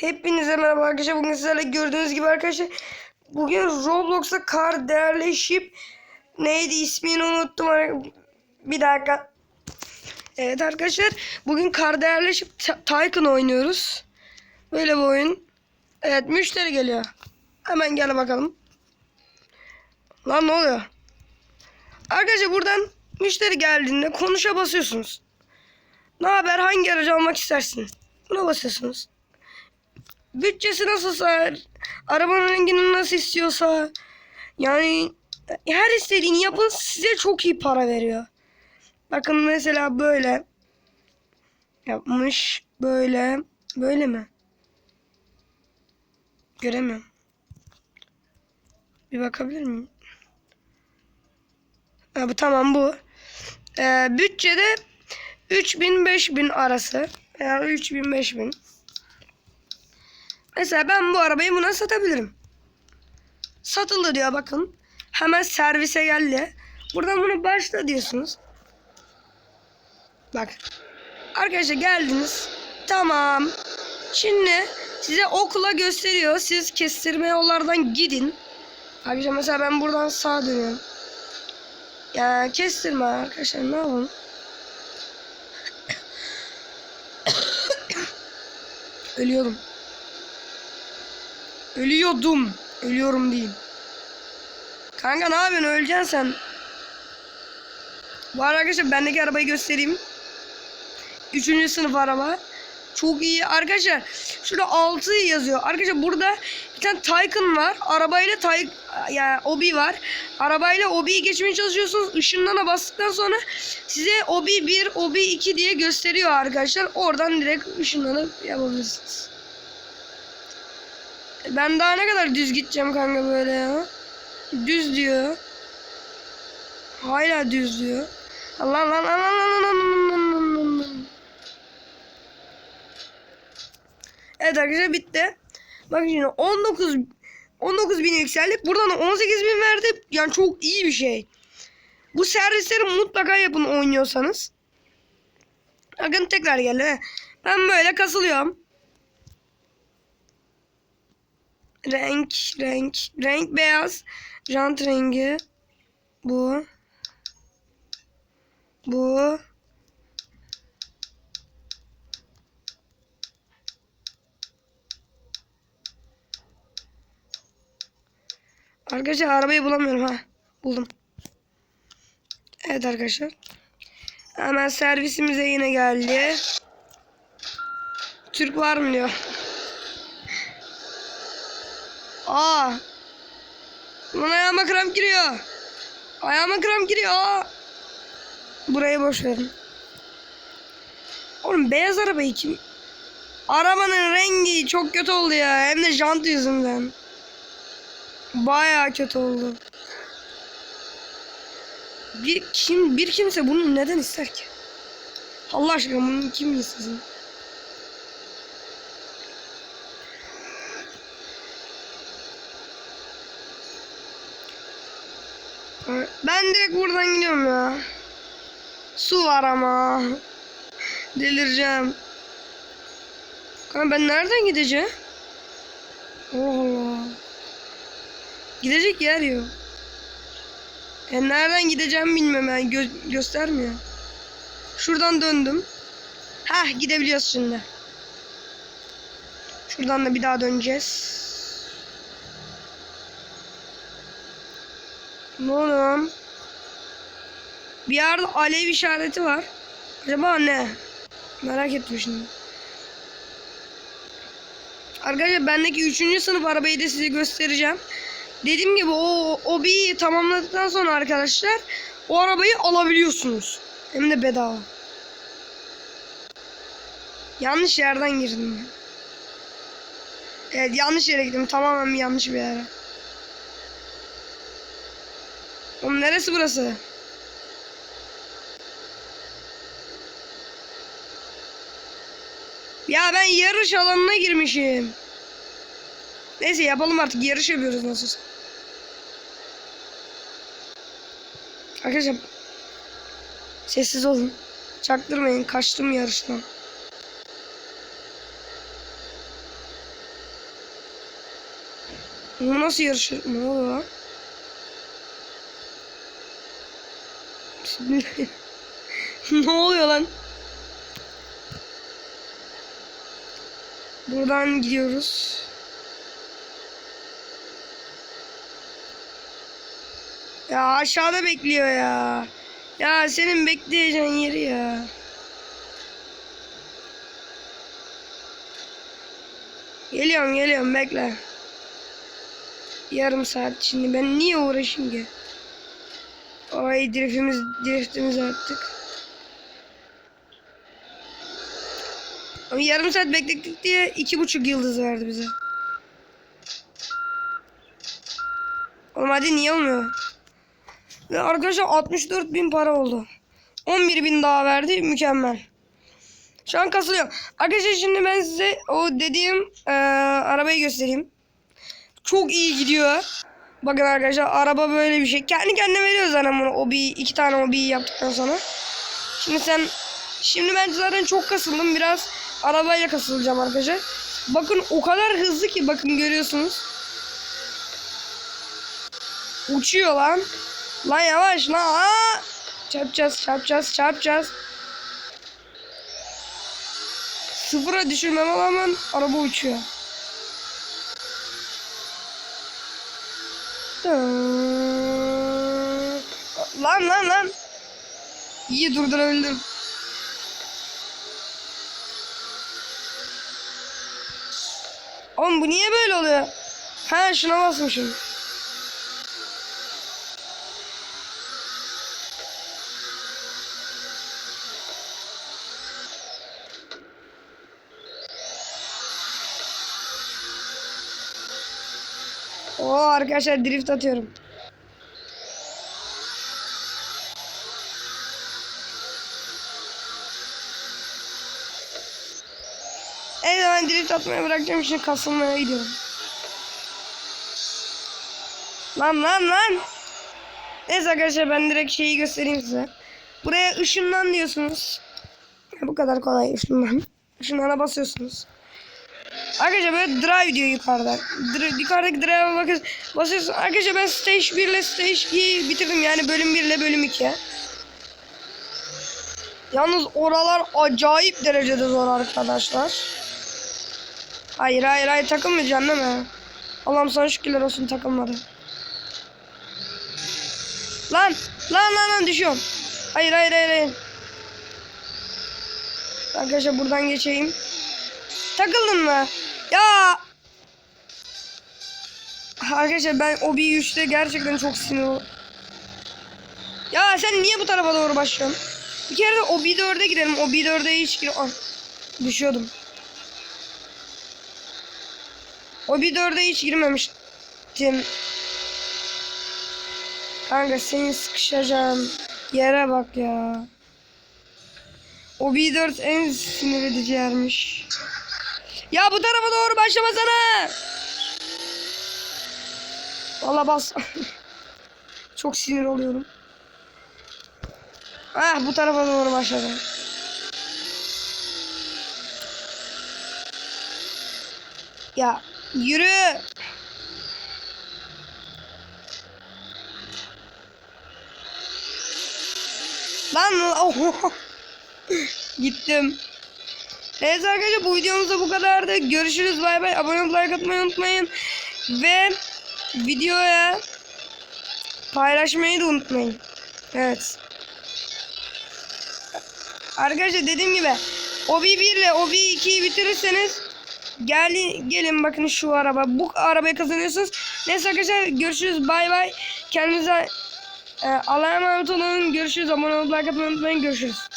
Hepinize merhaba arkadaşlar. Bugün sizlerle gördüğünüz gibi arkadaşlar bugün Roblox'a kar değerleşip neydi ismini unuttum. Bir dakika. Evet arkadaşlar bugün kar değerleşip Tycoon oynuyoruz. Böyle bir oyun. Evet müşteri geliyor. Hemen gel bakalım. Lan ne oluyor? Arkadaşlar buradan müşteri geldiğinde konuşa basıyorsunuz. Ne haber? Hangi aracı almak istersin? Buna basıyorsunuz. Bütçesi nasılsa, arabanın rengini nasıl istiyorsa, yani her istediğini yapın size çok iyi para veriyor. Bakın mesela böyle yapmış, böyle, böyle mi? Göremiyorum. Bir bakabilir miyim? Ha, bu tamam bu. Ee, bütçede 3000-5000 arası. Yani 3000-5000. Mesela ben bu arabayı buna satabilirim. Satıldı diyor bakın. Hemen servise geldi. Buradan bunu başla diyorsunuz. Bak. Arkadaşlar geldiniz. Tamam. Şimdi size okula gösteriyor. Siz kestirme yollardan gidin. Arkadaşlar mesela ben buradan sağa dönüyorum. Ya kestirme arkadaşlar ne yapalım? Ölüyorum. Ölüyordum. Ölüyorum değil. Kanka ne yapıyorsun? Öleceksin sen. Bu arkadaşlar bendeki arabayı göstereyim. Üçüncü sınıf araba. Çok iyi. Arkadaşlar şurada 6 yazıyor. Arkadaşlar burada bir tane Taycan var. Arabayla Tay yani Obi var. Arabayla Obi'yi geçmeye çalışıyorsunuz. Işınlana bastıktan sonra size Obi 1, Obi 2 diye gösteriyor arkadaşlar. Oradan direkt ışınlanıp yapabilirsiniz. Ben daha ne kadar düz gideceğim kanka böyle ya. Düz diyor. Hala düz diyor. Allah lan lan lan lan lan Evet arkadaşlar bitti. Bakın şimdi 19 19 bin yükseldik. Buradan 18 bin verdi. Yani çok iyi bir şey. Bu servisleri mutlaka yapın oynuyorsanız. Bakın tekrar geldi. Ben böyle kasılıyorum. Renk, renk, renk beyaz. Jant rengi. Bu. Bu. Arkadaşlar arabayı bulamıyorum ha. Buldum. Evet arkadaşlar. Hemen servisimize yine geldi. Türk var mı diyor. Aa. Lan ayağıma kramp giriyor. Ayağıma kramp giriyor. Aa. Burayı boş verin. Oğlum beyaz arabayı kim? Arabanın rengi çok kötü oldu ya. Hem de jant yüzünden. Baya kötü oldu. Bir kim bir kimse bunu neden ister ki? Allah aşkına bunu kim istesin? Ben direkt buradan gidiyorum ya. Su var ama. Delireceğim. Kanka ben nereden gideceğim? Allah Allah. Gidecek yer yok. E nereden gideceğim bilmiyorum yani gö- göstermiyor. Şuradan döndüm. Hah gidebiliyoruz şimdi. Şuradan da bir daha döneceğiz. Oğlum? Bir yerde alev işareti var. Acaba ne? Merak ettim şimdi. Arkadaşlar bendeki 3. sınıf arabayı da size göstereceğim. Dediğim gibi o obiyi tamamladıktan sonra arkadaşlar o arabayı alabiliyorsunuz. Hem de bedava. Yanlış yerden girdim. Evet yanlış yere gittim. Tamamen yanlış bir yere. Oğlum neresi burası? Ya ben yarış alanına girmişim. Neyse yapalım artık yarış yapıyoruz nasılsa. Arkadaşlar sessiz olun. Çaktırmayın kaçtım yarıştan. Bu nasıl yarışır? Ne oluyor? ne oluyor lan? Buradan gidiyoruz. Ya aşağıda bekliyor ya. Ya senin bekleyeceğin yeri ya. Geliyorum geliyorum bekle. Yarım saat şimdi ben niye uğraşayım ki? Ay driftimiz driftimizi attık. Ama yarım saat beklettik diye iki buçuk yıldız verdi bize. Oğlum hadi niye olmuyor? Ve arkadaşlar 64 bin para oldu. 11 bin daha verdi mükemmel. Şu an kasılıyor. Arkadaşlar şimdi ben size o dediğim eee, arabayı göstereyim. Çok iyi gidiyor. Bakın arkadaşlar araba böyle bir şey. Kendi kendine veriyor zaten bunu. O bir iki tane o bir yaptıktan sonra. Şimdi sen şimdi ben zaten çok kasıldım. Biraz arabayla kasılacağım arkadaşlar. Bakın o kadar hızlı ki bakın görüyorsunuz. Uçuyor lan. Lan yavaş lan. Aa! Çarpacağız, çarpacağız, çarpacağız. Sıfıra düşürmeme rağmen araba uçuyor. Lan lan lan. İyi durdurabildim. Oğlum bu niye böyle oluyor? Ha şuna basmışım. Arkadaşlar drift atıyorum. Evet ben drift atmaya bırakacağım şimdi kasılmaya gidiyorum. Lan lan lan. Neyse arkadaşlar ben direkt şeyi göstereyim size. Buraya ışınlan diyorsunuz. Bu kadar kolay ışınlan. Işınlana basıyorsunuz. Arkadaşlar böyle drive diyor yukarıda. Dr- yukarıdaki drive'a bakın. Basıyorsun. Arkadaşlar ben stage 1 ile stage 2'yi bitirdim. Yani bölüm 1 ile bölüm 2. Yalnız oralar acayip derecede zor arkadaşlar. Hayır hayır hayır takılmayacaksın değil mi? Allah'ım sana şükürler olsun takılmadı. Lan lan lan lan düşüyorum. Hayır hayır hayır hayır. Arkadaşlar buradan geçeyim. Takıldın mı? Ya. Arkadaşlar ben o bir 3'te gerçekten çok sinir oldum. Ya sen niye bu tarafa doğru başlıyorsun? Bir kere de o bir 4'e gidelim. O bir 4'e hiç gir. Ah, düşüyordum. O bir 4'e hiç girmemiştim. Kanka seni sıkışacağım. Yere bak ya. O bir 4 en sinir edici yermiş. Ya bu tarafa doğru başlamasana. Valla bas. Çok sinir oluyorum. Ah bu tarafa doğru başladı. Ya yürü. Lan oh. Gittim. Neyse arkadaşlar bu videomuz da bu kadardı. Görüşürüz bay bay. Abone olup like atmayı unutmayın. Ve videoya paylaşmayı da unutmayın. Evet. Arkadaşlar dediğim gibi OB1 ile OB2'yi bitirirseniz gelin gelin bakın şu araba. Bu arabayı kazanıyorsunuz. Neyse arkadaşlar görüşürüz. Bay bay. Kendinize e, Allah'a emanet olun. Görüşürüz. Abone olup like atmayı unutmayın. Görüşürüz.